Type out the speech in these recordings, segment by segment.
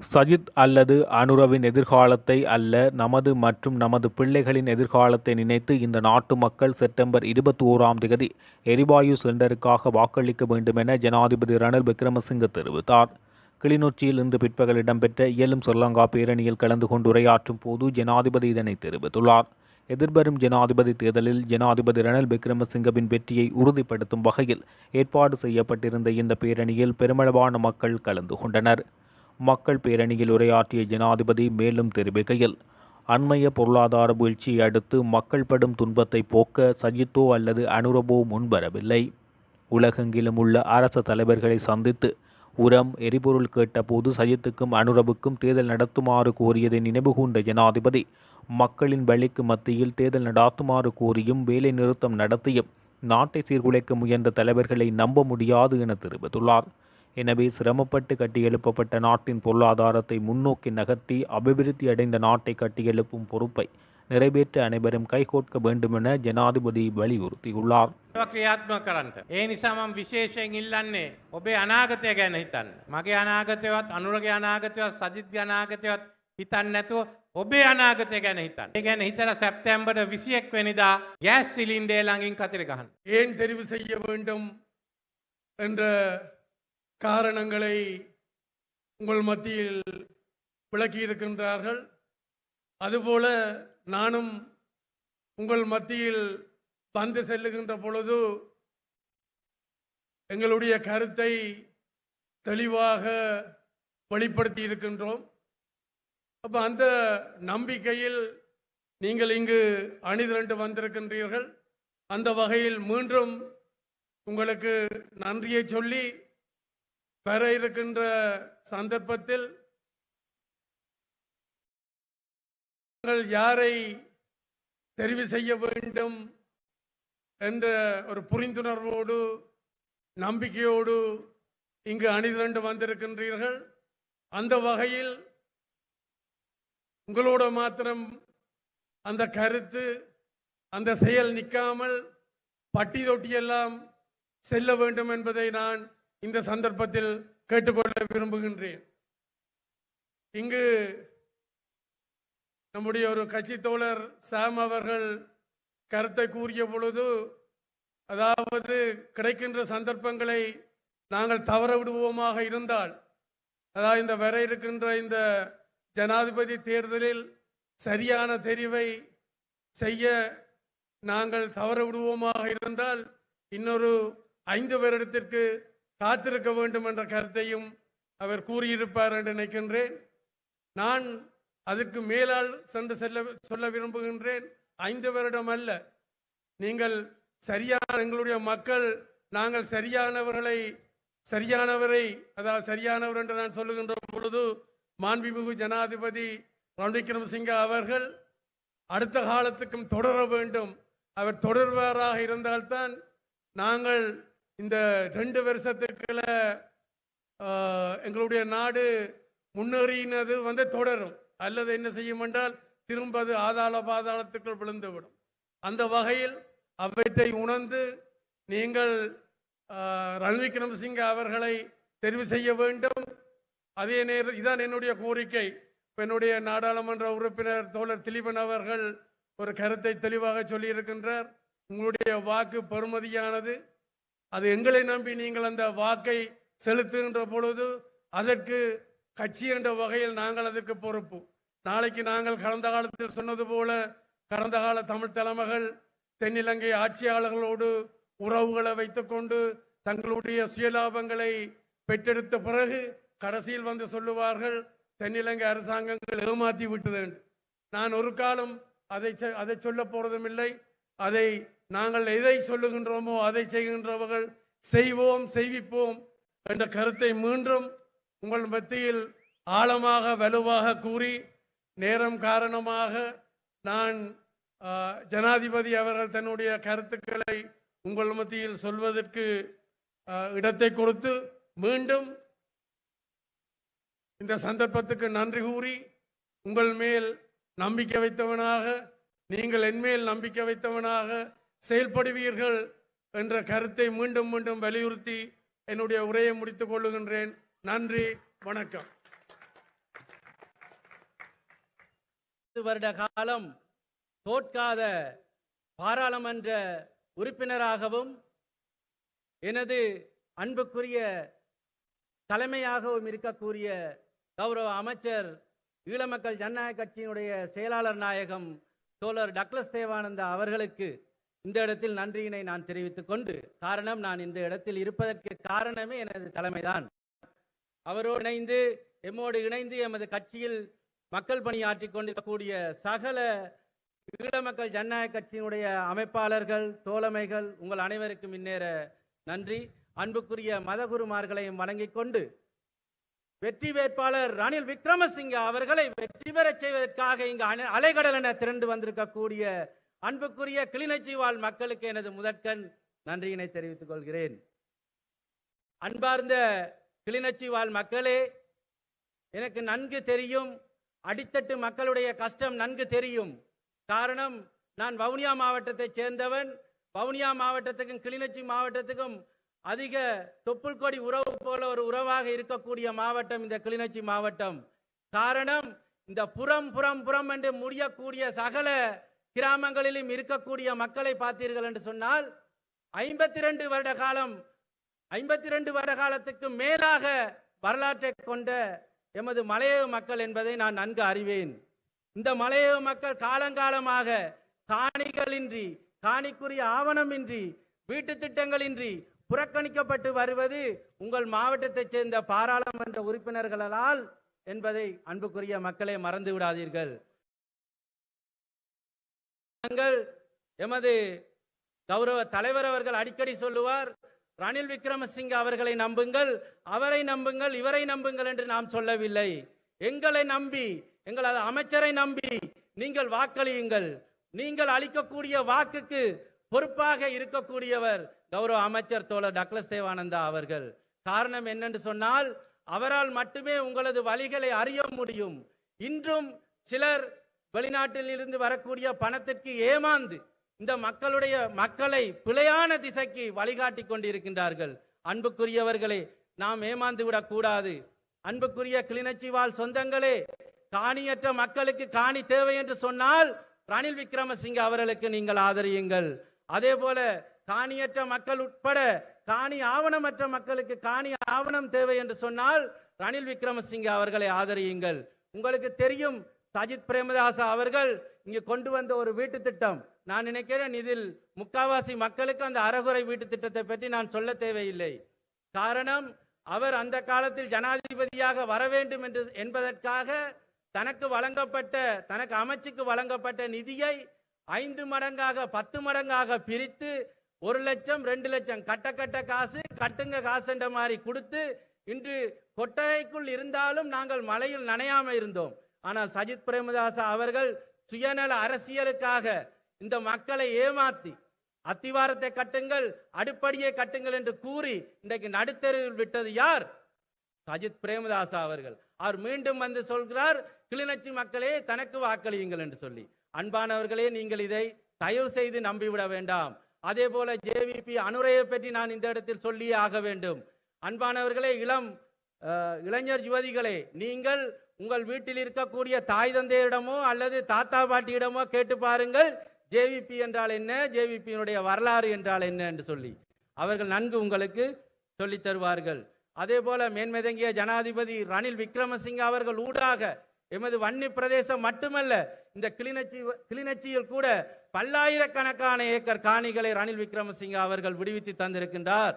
சஜித் அல்லது அனுரவின் எதிர்காலத்தை அல்ல நமது மற்றும் நமது பிள்ளைகளின் எதிர்காலத்தை நினைத்து இந்த நாட்டு மக்கள் செப்டம்பர் இருபத்தி ஓராம் தேதி எரிவாயு சிலிண்டருக்காக வாக்களிக்க வேண்டும் என ஜனாதிபதி ரணில் விக்ரமசிங்க தெரிவித்தார். கிளிநொச்சியில் இன்று பிற்பகல் இடம்பெற்ற இயலும் ஸ்ரீலங்கா பேரணியில் கலந்து கொண்டு உரையாற்றும் போது ஜனாதிபதி இதனை தெரிவித்துள்ளார். எதிர்வரும் ஜனாதிபதி தேர்தலில் ஜனாதிபதி ரணில் விக்ரமசிங்கவின் வெற்றியை உறுதிப்படுத்தும் வகையில் ஏற்பாடு செய்யப்பட்டிருந்த இந்த பேரணியில் பெருமளவான மக்கள் கலந்து கொண்டனர். மக்கள் பேரணியில் உரையாற்றிய ஜனாதிபதி மேலும் தெரிவிக்கையில் அண்மைய பொருளாதார வீழ்ச்சியை அடுத்து மக்கள் படும் துன்பத்தை போக்க சஜித்தோ அல்லது அனுரவோ முன்வரவில்லை. உலகெங்கிலும் உள்ள அரச தலைவர்களை சந்தித்து உரம் எரிபொருள் கேட்டபோது சஜித்துக்கும் அனுரவுக்கும் தேர்தல் நடத்துமாறு கோரியதை நினைவுகூர்ந்த ஜனாதிபதி மக்களின் வழிக்கு மத்தியில் தேர்தல் நடாத்துமாறு கோரியும் வேலை நிறுத்தம் நடத்தியும் நாட்டை சீர்குலைக்க முயன்ற தலைவர்களை நம்ப முடியாது என தெரிவித்துள்ளார். எனவே சிரமப்பட்டு கட்டியெழுப்பப்பட்ட நாட்டின் பொருளாதாரத்தை முன்னோக்கி நகர்த்தி அபிவிருத்தி அடைந்த நாட்டை கட்டியெழுப்பும் பொறுப்பை நிறைவேற்ற அனைவரும் கைகோர்க்க வேண்டுமென ஜனாதிபதி வலியுறுத்தியுள்ளார் ඒවා ක්‍රියාත්මක කරන්නට. ඒ නිසා මම විශේෂයෙන් ඉල්ලන්නේ ඔබේ අනාගතය ගැන හිතන්න. මගේ අනාගතයවත් අනුරගේ අනාගතයවත් සජිත්ගේ අනාගතයවත් හිතන්න නැතුව ඔබේ අනාගතය ගැන හිතන්න. ඒ ගැන හිතලා සැප්තැම්බර් 21 වෙනිදා ගෑස් සිලින්ඩරය ළඟින් කතර ගහන්න. ஏன் தெரிவு செய்ய வேண்டும் என்ற காரணங்களை உங்கள் மத்தியில் விளக்கியிருக்கின்றார்கள். அதுபோல நானும் உங்கள் மத்தியில் வந்து செல்லுகின்ற பொழுது எங்களுடைய கருத்தை தெளிவாக வெளிப்படுத்தி இருக்கின்றோம் அப்போ அந்த நம்பிக்கையில் நீங்கள் இங்கு அணிதிரண்டு வந்திருக்கின்றீர்கள். அந்த வகையில் மீண்டும் உங்களுக்கு நன்றியை சொல்லி பெற இருக்கின்ற சந்தர்ப்பத்தில் நாங்கள் யாரை தெரிவு செய்ய வேண்டும் என்ற ஒரு புரிந்துணர்வோடு நம்பிக்கையோடு இங்கு அணிதிரண்டு வந்திருக்கின்றீர்கள். அந்த வகையில் உங்களோட மாத்திரம் அந்த கருத்து அந்த செயல் நிற்காமல் பட்டி தொட்டியெல்லாம் செல்ல வேண்டும் என்பதை நான் இந்த சந்தர்ப்பத்தில் கேட்டுக்கொள்ள விரும்புகின்றேன். இங்கு நம்முடைய ஒரு கட்சி தோழர் சாம் அவர்கள் கருத்தை கூறிய பொழுது அதாவது கிடைக்கின்ற சந்தர்ப்பங்களை நாங்கள் தவற விடுவோமாக இருந்தால் அதாவது இந்த வர இருக்கின்ற இந்த ஜனாதிபதி தேர்தலில் சரியான தெரிவை செய்ய நாங்கள் தவற விடுவோமாக இருந்தால் இன்னொரு ஐந்து வருடத்திற்கு காத்திருக்க வேண்டும் என்ற கருத்தையும் அவர் கூறியிருப்பார் என்று நினைக்கின்றேன். நான் அதுக்கு மேலால் சென்று செல்ல சொல்ல விரும்புகின்றேன். ஐந்து வருடம் அல்ல. நீங்கள் சரியான எங்களுடைய மக்கள் நாங்கள் சரியானவர்களை சரியானவரை அதாவது சரியானவர் என்று நான் சொல்லுகின்ற பொழுது மாண்புமிகு ஜனாதிபதி ரணில் விக்ரமசிங்க அவர்கள் அடுத்த காலத்துக்கும் தொடர வேண்டும். அவர் தொடர்வாராக இருந்தால்தான் நாங்கள் இந்த ரெண்டு வருஷத்துக்குள்ள எங்களுடைய நாடு முன்னேறினது வந்து தொடரும். அல்லது என்ன செய்யும் என்றால் திரும்ப அது ஆதாள பாதாளத்துக்குள் விழுந்துவிடும். அந்த வகையில் அவற்றை உணர்ந்து நீங்கள் ஆஹ், ரணில் விக்ரமசிங்க அவர்களை தெரிவு செய்ய வேண்டும். அதே நேரம் இதான் என்னுடைய கோரிக்கை. என்னுடைய நாடாளுமன்ற உறுப்பினர் தோழர் திலீபன் அவர்கள் ஒரு கருத்தை தெளிவாக சொல்லியிருக்கின்றார். உங்களுடைய வாக்கு பெறுமதியானது. அது எங்களை நம்பி நீங்கள் அந்த வாக்கை செலுத்துகின்ற பொழுது அதற்கு கட்சி என்ற வகையில் நாங்கள் அதற்கு பொறுப்பு நாளைக்கு நாங்கள் கடந்த காலத்தில் சொன்னது போல கடந்த கால தமிழ் தலைமகள் தென்னிலங்கை ஆட்சியாளர்களோடு உறவுகளை வைத்துக்கொண்டு தங்களுடைய சுயலாபங்களை பெற்றெடுத்த பிறகு கடைசியில் வந்து சொல்லுவார்கள் தென்னிலங்கை அரசாங்கங்கள் ஏமாற்றி விட்டது என்று. நான் ஒரு காலம் அதை செ- அதை சொல்ல போறதும் இல்லை அதை நாங்கள் எதை சொல்லுகின்றோமோ அதை செய்கின்றவர்கள் செய்வோம் செய்விப்போம் என்ற கருத்தை மீண்டும் உங்கள் மத்தியில் ஆழமாக வலுவாக கூறி நேரம் காரணமாக நான் ஜனாதிபதி அவர்கள் தன்னுடைய கருத்துக்களை உங்கள் மத்தியில் சொல்வதற்கு இடத்தை கொடுத்து மீண்டும் இந்த சந்தர்ப்பத்துக்கு நன்றி கூறி உங்கள் மேல் நம்பிக்கை வைத்தவனாக நீங்கள் என்மேல் நம்பிக்கை வைத்தவனாக செயல்படுவீர்கள் என்ற கருத்தை மீண்டும் மீண்டும் வலியுறுத்தி என்னுடைய உரையை முடித்துக் கொள்ளுகின்றேன். நன்றி வணக்கம். வருட காலம் தோற்காத பாராளுமன்ற உறுப்பினராகவும் எனது அன்புக்குரிய தலைமையாகவும் இருக்கக்கூடிய கௌரவ அமைச்சர் ஈழமக்கள் ஜனநாயக கட்சியினுடைய செயலாளர் நாயகம் தோழர் டக்ளஸ் தேவானந்தா அவர்களுக்கு இந்த இடத்தில் நன்றியினை நான் தெரிவித்துக் கொண்டு காரணம் நான் இந்த இடத்தில் இருப்பதற்கு காரணமே எனது தலைமைதான். அவரோடு இணைந்து எம்மோடு இணைந்து எமது கட்சியில் மக்கள் பணியாற்றி கொண்டிருக்கக்கூடிய சகல ஈழ மக்கள் ஜனநாயக கட்சியினுடைய அமைப்பாளர்கள் தோழமைகள் உங்கள் அனைவருக்கும் இந்நேர நன்றி. அன்புக்குரிய மதகுருமார்களையும் வணங்கிக் கொண்டு வெற்றி வேட்பாளர் ரணில் விக்ரமசிங்க அவர்களை வெற்றி பெறச் செய்வதற்காக இங்கு அலைகடல் என திரண்டு வந்திருக்கக்கூடிய அன்புக்குரிய கிளிநொச்சி வாழ் மக்களுக்கு எனது முதற்கண் நன்றியினை தெரிவித்துக் கொள்கிறேன். அன்பார்ந்த கிளிநொச்சி வாழ் மக்களே எனக்கு நன்கு தெரியும் அடித்தட்டு மக்களுடைய கஷ்டம் நன்கு தெரியும். காரணம் நான் வவுனியா மாவட்டத்தைச் சேர்ந்தவன். வவுனியா மாவட்டத்துக்கும் கிளிநொச்சி மாவட்டத்துக்கும் அதிக தொப்புள் கொடி உறவு போல ஒரு உறவாக இருக்கக்கூடிய மாவட்டம் இந்த கிளிநொச்சி மாவட்டம். காரணம் இந்த புறம் புறம் புறம் என்று முடியக்கூடிய சகல கிராமங்களிலும் இருக்கக்கூடிய மக்களை பார்த்தீர்கள் என்று சொன்னால் ஐம்பத்தி ரெண்டு வருட காலம் ஐம்பத்தி ரெண்டு வருட காலத்துக்கு மேலாக வரலாற்றை கொண்ட எமது மலையக மக்கள் என்பதை நான் நன்கு அறிவேன். இந்த மலையக மக்கள் காலங்காலமாக காணிகளின்றி காணிக்குரிய ஆவணமின்றி வீட்டு திட்டங்களின்றி புறக்கணிக்கப்பட்டு வருவது உங்கள் மாவட்டத்தைச் சேர்ந்த பாராளுமன்ற உறுப்பினர்களால் என்பதை அன்புக்குரிய மக்களை மறந்து விடாதீர்கள். நாங்கள் எமது கௌரவ தலைவர் அவர்கள் அடிக்கடி சொல்லுவார் ரணில் விக்ரமசிங்க அவர்களை நம்புங்கள் அவரை நம்புங்கள் இவரை நம்புங்கள் என்று நாம் சொல்லவில்லை. எங்களை நம்பி எங்களது அமைச்சரை நம்பி நீங்கள் வாக்களியுங்கள். நீங்கள் அளிக்கக்கூடிய வாக்குக்கு பொறுப்பாக இருக்கக்கூடியவர் கௌரவ அமைச்சர் தோழர் டக்ளஸ் தேவானந்தா அவர்கள். காரணம் என்னென்று சொன்னால் அவரால் மட்டுமே உங்களது வழிகளை அறிய முடியும். இன்றும் சிலர் வெளிநாட்டில் இருந்து வரக்கூடிய பணத்திற்கு ஏமாந்து இந்த மக்களுடைய மக்களை பிழையான திசைக்கு வழிகாட்டி கொண்டிருக்கின்றார்கள். அன்புக்குரியவர்களே நாம் ஏமாந்து விடக்கூடாது. அன்புக்குரிய கிளிநொச்சி வாழ் சொந்தங்களே காணியற்ற மக்களுக்கு காணி தேவை என்று சொன்னால் ரணில் விக்ரமசிங்க அவர்களுக்கு நீங்கள் ஆதரியுங்கள். அதே போல காணியற்ற மக்கள் உட்பட காணி ஆவணமற்ற மக்களுக்கு காணி ஆவணம் தேவை என்று சொன்னால் ரணில் விக்ரமசிங்க அவர்களை ஆதரியுங்கள். உங்களுக்கு தெரியும் சஜித் பிரேமதாச அவர்கள் இங்கு கொண்டு வந்த ஒரு வீட்டு திட்டம். நான் நினைக்கிறேன் இதில் முக்காவாசி மக்களுக்கு அந்த அறகுறை வீட்டு திட்டத்தை பற்றி நான் சொல்ல தேவையில்லை. காரணம் அவர் அந்த காலத்தில் ஜனாதிபதியாக வர வேண்டும் என்று என்பதற்காக தனக்கு வழங்கப்பட்ட தனக்கு அமைச்சுக்கு வழங்கப்பட்ட நிதியை ஐந்து மடங்காக பத்து மடங்காக பிரித்து ஒரு லட்சம் ரெண்டு லட்சம் கட்ட கட்ட காசு கட்டுங்க காசுன்ற மாதிரி கொடுத்து இன்று கொட்டகைக்குள் இருந்தாலும் நாங்கள் மலையில் நனையாம இருந்தோம். ஆனால் சஜித் பிரேமதாச அவர்கள் சுயநல அரசியலுக்காக இந்த மக்களை ஏமாத்தி அத்திவாரத்தை கட்டுங்கள் அடுப்படியை கட்டுங்கள் என்று கூறி இன்றைக்கு நடுத்தெருவில் விட்டது யார்? சஜித் பிரேமதாசா அவர்கள். அவர் மீண்டும் வந்து சொல்கிறார் கிளிநொச்சி மக்களே தனக்கு வாக்களியுங்கள் என்று சொல்லி. அன்பானவர்களே நீங்கள் இதை தயவு செய்து நம்பிவிட வேண்டாம். அதே போல ஜேவிபி அனுரையை பற்றி நான் இந்த இடத்தில் சொல்லியே ஆக வேண்டும். அன்பானவர்களே இளம் இளைஞர் யுவதிகளே நீங்கள் உங்கள் வீட்டில் இருக்கக்கூடிய தாய் தந்தையிடமோ அல்லது தாத்தா பாட்டியிடமோ கேட்டு பாருங்கள். ஜேவிபி என்றால் என்ன? ஜேவிபியினுடைய வரலாறு என்றால் என்ன என்று சொல்லி அவர்கள் நன்கு உங்களுக்கு சொல்லித் தருவார்கள். அதே போல மேன்மதங்கிய ஜனாதிபதி ரணில் விக்ரமசிங்க அவர்கள் ஊடாக எமது வன்னி பிரதேசம் மட்டுமல்ல இந்த கிளிநொச்சி கிளிநொச்சியில் கூட பல்லாயிரக்கணக்கான ஏக்கர் காணிகளை ரணில் விக்ரமசிங்க அவர்கள் விடுவித்து தந்திருக்கின்றார்.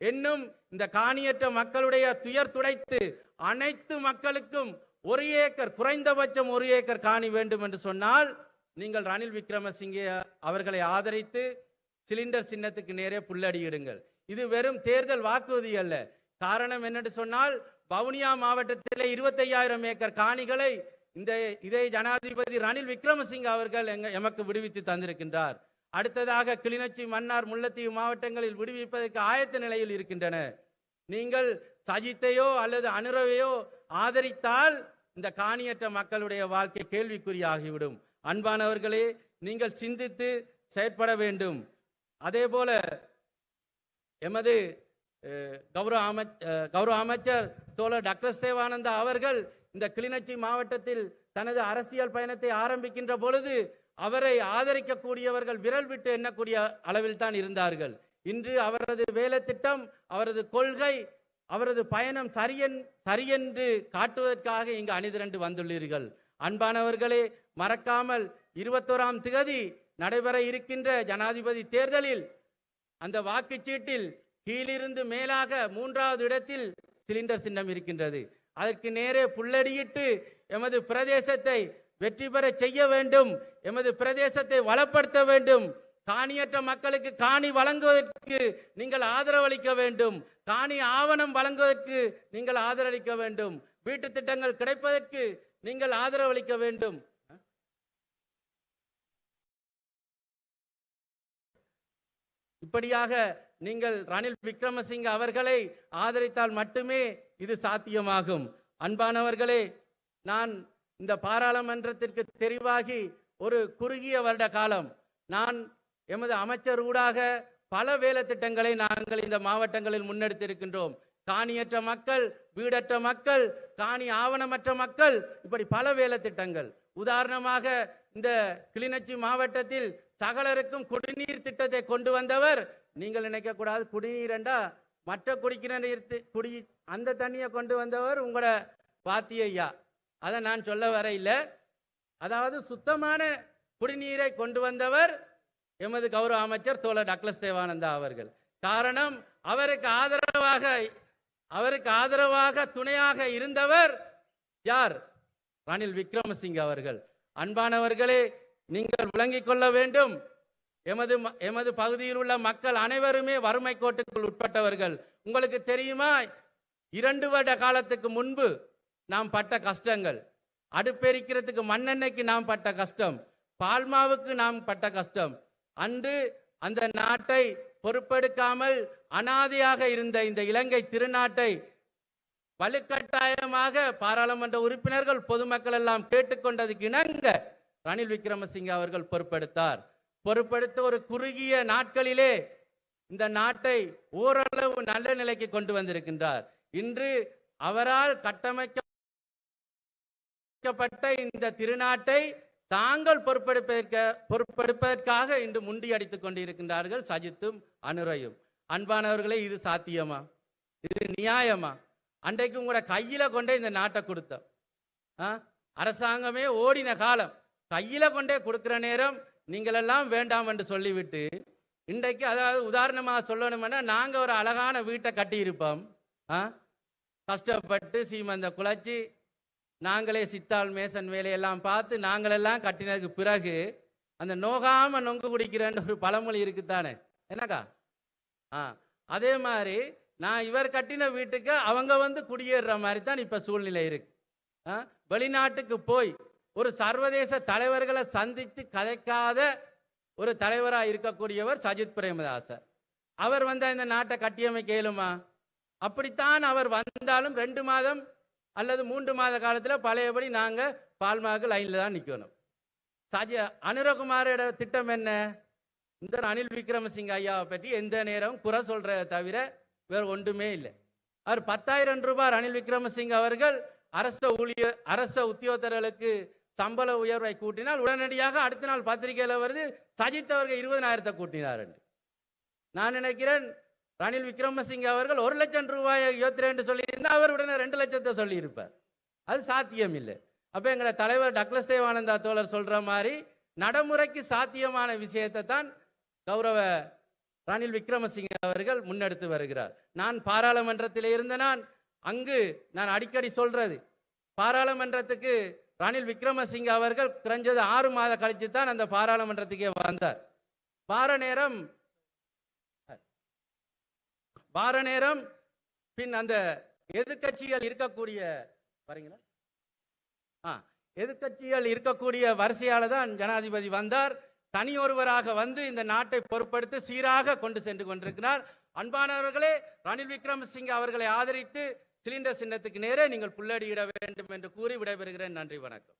இன்னும் இந்த காணியற்ற மக்களுடைய துயர் துடைத்து அனைத்து மக்களுக்கும் ஒரு ஏக்கர் குறைந்தபட்சம் ஒரு ஏக்கர் காணி வேண்டும் என்று சொன்னால் நீங்கள் ரணில் விக்ரமசிங்கே அவர்களை ஆதரித்து சிலிண்டர் சின்னத்துக்கு நேரே புல்லடியிடுங்கள். இது வெறும் தேர்தல் வாக்குறுதி அல்ல. காரணம் என்னென்று சொன்னால் வவுனியா மாவட்டத்திலே இருபத்தையாயிரம் ஏக்கர் காணிகளை இந்த இதே ஜனாதிபதி ரணில் விக்ரமசிங்க அவர்கள் எங்க எமக்கு விடுவித்து தந்திருக்கின்றார். அடுத்ததாக கிளிநொச்சி மன்னார் முல்லைத்தீவு மாவட்டங்களில் விடுவிப்பதற்கு ஆயத்த நிலையில் இருக்கின்றன. நீங்கள் சஜித்தையோ அல்லது அனுரவையோ ஆதரித்தால் இந்த காணியற்ற மக்களுடைய வாழ்க்கை கேள்விக்குறியாகிவிடும். அன்பானவர்களே நீங்கள் சிந்தித்து செயற்பட வேண்டும். அதே போல எமது கௌரவ அமைச்ச கௌரவ அமைச்சர் தோழர் டாக்டர் தேவானந்தா அவர்கள் இந்த கிளிநொச்சி மாவட்டத்தில் தனது அரசியல் பயணத்தை ஆரம்பிக்கின்ற பொழுது அவரை ஆதரிக்கக்கூடியவர்கள் விரல் விட்டு எண்ணக்கூடிய அளவில் தான் இருந்தார்கள். இன்று அவரது வேலை திட்டம் அவரது கொள்கை அவரது பயணம் சரியன் சரியென்று காட்டுவதற்காக இங்கு அணிதிரண்டு வந்துள்ளீர்கள். அன்பானவர்களே மறக்காமல் இருபத்தோராம் திகதி நடைபெற இருக்கின்ற ஜனாதிபதி தேர்தலில் அந்த வாக்குச்சீட்டில் கீழிருந்து மேலாக மூன்றாவது இடத்தில் சிலிண்டர் சின்னம் இருக்கின்றது. அதற்கு நேரே புல்லடியிட்டு எமது பிரதேசத்தை வெற்றி பெற செய்ய வேண்டும். எமது பிரதேசத்தை வளப்படுத்த வேண்டும். காணியற்ற மக்களுக்கு காணி வழங்குவதற்கு நீங்கள் ஆதரவளிக்க வேண்டும். காணி ஆவணம் வழங்குவதற்கு நீங்கள் ஆதரவளிக்க வேண்டும். வீட்டு திட்டங்கள் கிடைப்பதற்கு நீங்கள் ஆதரவளிக்க வேண்டும். இப்படியாக நீங்கள் ரணில் விக்ரமசிங்க அவர்களை ஆதரித்தால் மட்டுமே இது சாத்தியமாகும். அன்பானவர்களே நான் இந்த பாராளுமன்றத்திற்கு தெரிவாகி ஒரு குறுகிய வருட காலம். நான் எமது அமைச்சர் ஊடாக பல வேலை திட்டங்களை நாங்கள் இந்த மாவட்டங்களில் முன்னெடுத்திருக்கின்றோம். காணியற்ற மக்கள் வீடற்ற மக்கள் காணி ஆவணமற்ற மக்கள் இப்படி பல வேலை திட்டங்கள் உதாரணமாக இந்த கிளிநொச்சி மாவட்டத்தில் சகலருக்கும் குடிநீர் திட்டத்தை கொண்டு வந்தவர் நீங்கள் நினைக்கக்கூடாது குடிநீர் என்றா மற்ற குடிக்கிற நீர் குடி அந்த தண்ணியை கொண்டு வந்தவர் உங்களோட பாத்திய ஐயா அதை நான் சொல்ல வர இல்லை அதாவது சுத்தமான குடிநீரை கொண்டு வந்தவர் எமது கௌரவ அமைச்சர் தோழர் டக்ளஸ் தேவானந்தா அவர்கள். காரணம் அவருக்கு ஆதரவாக அவருக்கு ஆதரவாக துணையாக இருந்தவர் யார்? ரணில் விக்ரமசிங்க அவர்கள். அன்பானவர்களே நீங்கள் விளங்கிக் கொள்ள வேண்டும். எமது எமது பகுதியில் உள்ள மக்கள் அனைவருமே வறுமை கோட்டுக்குள் உட்பட்டவர்கள். உங்களுக்கு தெரியுமா இரண்டு வருட காலத்துக்கு முன்பு நாம் பட்ட கஷ்டங்கள். அடுப்பெரிக்கிறதுக்கு மண்ணெண்ணெய்க்கு நாம் பட்ட கஷ்டம். பால்மாவுக்கு நாம் பட்ட கஷ்டம். அன்று அந்த நாட்டை பொறுப்பெடுக்காமல் அனாதையாக இருந்த இந்த இலங்கை திருநாட்டை வலுக்கட்டாயமாக பாராளுமன்ற உறுப்பினர்கள் பொதுமக்கள் எல்லாம் கேட்டுக்கொண்டதுக்கு இணங்க ரணில் விக்ரமசிங்கே அவர்கள் பொறுப்பெடுத்தார். பொறுப்பெடுத்த ஒரு குறுகிய நாட்களிலே இந்த நாட்டை ஓரளவு நல்ல நிலைக்கு கொண்டு வந்திருக்கின்றார். இன்று அவரால் கட்டமைக்கப்பட்ட இந்த திருநாட்டை தாங்கள் பொறுப்பெடுப்பதற்க பொறுப்பெடுப்பதற்காக இன்று முண்டியடித்துக் கொண்டிருக்கின்றார்கள் சஜித்தும் அனுரையும். அன்பானவர்களே இது சாத்தியமா? இது நியாயமா? அன்றைக்கு உங்களோட கையில கொண்டே இந்த நாட்டை கொடுத்தோம். ஆ? அரசாங்கமே ஓடின காலம். கையில கொண்டே கொடுக்கிற நேரம் நீங்களெல்லாம் வேண்டாம் என்று சொல்லிவிட்டு இன்றைக்கு அதாவது உதாரணமாக சொல்லணும்னா நாங்கள் ஒரு அழகான வீட்டை கட்டியிருப்போம். ஆ? கஷ்டப்பட்டு சீமந்த குழச்சி நாங்களே சித்தாள் மேசன் வேலையெல்லாம் பார்த்து நாங்களெல்லாம் கட்டினதுக்கு பிறகு அந்த நோகாம நொங்கு குடிக்கிறேன்னு ஒரு பழமொழி இருக்குத்தானே? என்னக்கா? ஆ அதே மாதிரி நான் இவர் கட்டின வீட்டுக்கு அவங்க வந்து குடியேறுற மாதிரி தான் இப்போ சூழ்நிலை இருக்கு. ஆ? வெளிநாட்டுக்கு போய் ஒரு சர்வதேச தலைவர்களை சந்தித்து கதைக்காத ஒரு தலைவராக இருக்கக்கூடியவர் சஜித் பிரேமதாசர் அவர் வந்தால் இந்த நாட்டை கட்டியமைக்க இயலுமா? அப்படித்தான் அவர் வந்தாலும் ரெண்டு மாதம் அல்லது மூன்று மாத காலத்தில் பழையபடி நாங்கள் பால்மாவுக்கு லைனில் தான் நிற்கணும் சஜி அனுரகுமாரோட திட்டம் என்ன? இந்த அனில் விக்ரமசிங்க ஐயாவை பற்றி எந்த நேரம் குறை சொல்கிற தவிர வேறு ஒன்றுமே இல்லை. அவர் பத்தாயிரம் ரூபாய் ரணில் விக்ரமசிங்க அவர்கள் அரச ஊழியர் அரச உத்தியோகத்தர்களுக்கு சம்பள உயர்வை கூட்டினால் உடனடியாக அடுத்த நாள் பத்திரிகையில் வருது சஜித் அவர்கள் இருபதனாயிரத்தை கூட்டினார் என்று. நான் நினைக்கிறேன் ரணில் விக்ரமசிங்க அவர்கள் ஒரு லட்சம் ரூபாயை யோத்திரேன் சொல்லியிருந்தா அவர் உடனே ரெண்டு லட்சத்தை சொல்லியிருப்பார். அது சாத்தியம் இல்லை அப்போ எங்களோட தலைவர் டக்ளஸ் தேவானந்தா தோழர் சொல்ற மாதிரி நடைமுறைக்கு சாத்தியமான விஷயத்தை தான் கௌரவ ரணில் விக்ரமசிங்க அவர்கள் முன்னெடுத்து வருகிறார். நான் பாராளுமன்றத்தில் இருந்த நான் அங்கு நான் அடிக்கடி சொல்றது பாராளுமன்றத்துக்கு ரணில் விக்ரமசிங்க அவர்கள் குறைஞ்சது ஆறு மாத கழிச்சு தான் அந்த பாராளுமன்றத்துக்கே வந்தார். வார நேரம் வார நேரம் பின் அந்த எதிர்கட்சிகள் இருக்கக்கூடிய பாருங்களா ஆ எதிர்கட்சிகள் இருக்கக்கூடிய வரிசையால தான் ஜனாதிபதி வந்தார். தனியொருவராக வந்து இந்த நாட்டை பொறுப்படுத்தி சீராக கொண்டு சென்று கொண்டிருக்கிறார். அன்பானவர்களே ரணில் விக்ரமசிங்க அவர்களை ஆதரித்து சிலிண்டர் சின்னத்துக்கு நேரே நீங்கள் புள்ளடியிட வேண்டும் என்று கூறி விடைபெறுகிறேன். நன்றி வணக்கம்.